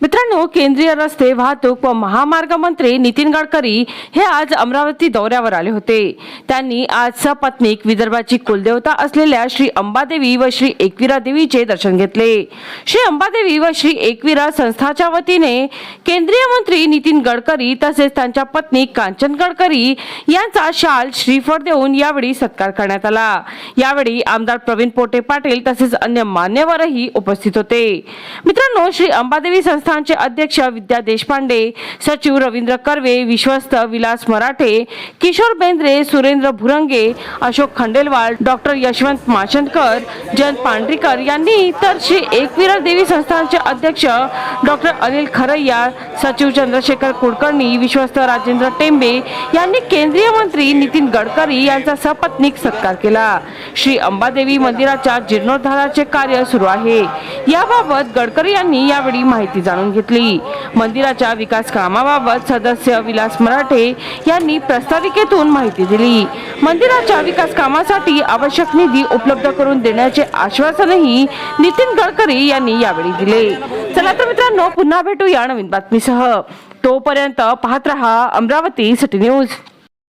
But मित्रांनो केंद्रीय रस्ते वाहतूक व महामार्ग मंत्री नितीन गडकरी हे आज अमरावती दौऱ्यावर आले होते. त्यांनी आज सपत्नीक विदर्भाची कुलदेवता असलेल्या श्री अंबादेवी व श्री एकविरा देवीचे दर्शन घेतले. श्री अंबादेवी व श्री एकविरा संस्थाच्या वतीने केंद्रीय मंत्री नितीन गडकरी तसेच त्यांच्या पत्नी कांचन गडकरी यांचा शाल श्रीफळ देऊन यावेळी सत्कार करण्यात आला. यावेळी आमदार प्रवीण पोटे पाटील तसेच अन्य मान्यवरही उपस्थित होते. मित्रांनो श्री अंबादेवी संस्थानचे अध्यक्ष विद्या देशपांडे सचिव रवींद्र कर्वे विश्वस्त विलास मराठे किशोर बेंद्रे सुरेंद्र भुरंगे अशोक खंडेलवाल डॉक्टर यशवंत माशंकर जयंत पांढरीकर यांनी तर श्री एकविरा देवी संस्थानचे अध्यक्ष डॉक्टर अनिल खरैया सचिव चंद्रशेखर कुलकर्णी विश्वस्त राजेंद्र टेंबे यांनी केंद्रीय मंत्री नितीन गडकरी यांचा सपत्नीक सत्कार केला. श्री अंबादेवी मंदिराच्या जीर्णोद्धाराचे कार्य सुरू आहे. याबाबत गडकरी यांनी यावेळी माहिती जाणून घेतली मंदिराच्या विकास कामाबाबत सदस्य विलास मराठे यांनी प्रस्ताविकेतून माहिती दिली. मंदिराच्या विकास कामासाठी आवश्यक निधी उपलब्ध करून देण्याचे आश्वासनही नितीन गडकरी यांनी यावेळी दिले. चला तर मित्रांनो पुन्हा भेटूया नवीन बातमीसह. तोपर्यंत पाहत रहा अमरावती सिटी न्यूज.